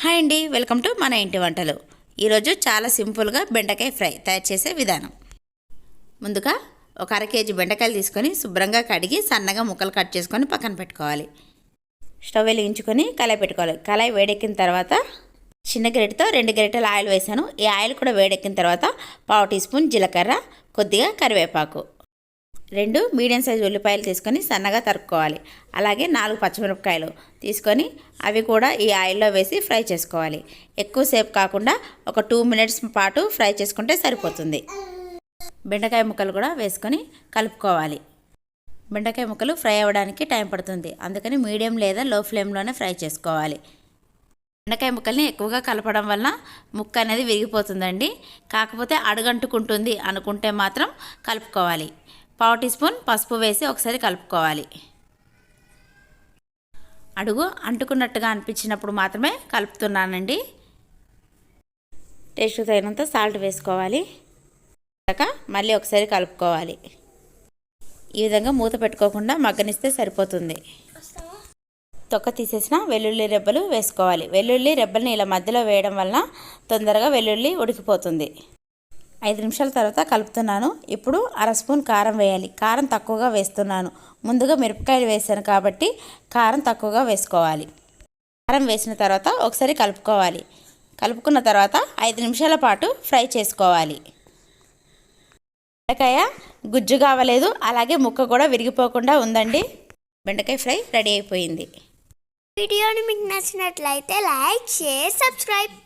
Hi అండి welcome to మన ఇంటి వంటలు. ఈరోజు చాలా సింపుల్గా బెండకాయ ఫ్రై తయారు చేసే విధానం. ముందుగా ఒక అర కేజీ బెండకాయలు తీసుకొని శుభ్రంగా కడిగి సన్నగా ముక్కలు కట్ చేసుకొని పక్కన పెట్టుకోవాలి. స్టవ్ వెలిగించుకొని కళాయి పెట్టుకోవాలి. కళాయి వేడెక్కిన తర్వాత చిన్న గరిటతో రెండు గరిటెలు ఆయిల్ వేసాను. ఈ ఆయిల్ కూడా వేడెక్కిన తర్వాత పావు టీ స్పూన్ జీలకర్ర కొద్దిగా కరివేపాకు. రెండు మీడియం సైజు ఉల్లిపాయలు తీసుకొని సన్నగా తరుక్కోవాలి. అలాగే నాలుగు పచ్చిమిరపకాయలు తీసుకొని అవి కూడా ఈ ఆయిల్లో వేసి ఫ్రై చేసుకోవాలి. ఎక్కువసేపు కాకుండా ఒక టూ మినిట్స్ పాటు ఫ్రై చేసుకుంటే సరిపోతుంది. బెండకాయ ముక్కలు కూడా వేసుకొని కలుపుకోవాలి. బెండకాయ ముక్కలు ఫ్రై అవ్వడానికి టైం పడుతుంది. అందుకని మీడియం లేదా లో ఫ్లేమ్లోనే ఫ్రై చేసుకోవాలి. బెండకాయ ముక్కల్ని ఎక్కువగా కలపడం వల్ల ముక్క అనేది విరిగిపోతుందండి. కాకపోతే అడుగంటుకుంటుంది అనుకుంటే మాత్రం కలుపుకోవాలి. పావు టీ స్పూన్ పసుపు వేసి ఒకసారి కలుపుకోవాలి. అడుగు అంటుకున్నట్టుగా అనిపించినప్పుడు మాత్రమే కలుపుతున్నానండి. టేస్ట్ తగినంత సాల్ట్ వేసుకోవాలి. మళ్ళీ ఒకసారి కలుపుకోవాలి. ఈ విధంగా మూత పెట్టుకోకుండా మగ్గనిస్తే సరిపోతుంది. తొక్క తీసేసిన వెల్లుల్లి రెబ్బలు వేసుకోవాలి. వెల్లుల్లి రెబ్బల్ని ఇలా మధ్యలో వేయడం వల్ల తొందరగా వెల్లుల్లి ఉడికిపోతుంది. ఐదు నిమిషాల తర్వాత కలుపుతున్నాను. ఇప్పుడు అర స్పూన్ కారం వేయాలి. కారం తక్కువగా వేస్తున్నాను. ముందుగా మిరపకాయలు వేసాను కాబట్టి కారం తక్కువగా వేసుకోవాలి. కారం వేసిన తర్వాత ఒకసారి కలుపుకోవాలి. కలుపుకున్న తర్వాత ఐదు నిమిషాల పాటు ఫ్రై చేసుకోవాలి. బెండకాయ గుజ్జు కావలేదు. అలాగే ముక్క కూడా విరిగిపోకుండా ఉందండి. బెండకాయ ఫ్రై రెడీ అయిపోయింది. వీడియోని మీకు నచ్చినట్లయితే లైక్ షేర్ సబ్స్క్రైబ్.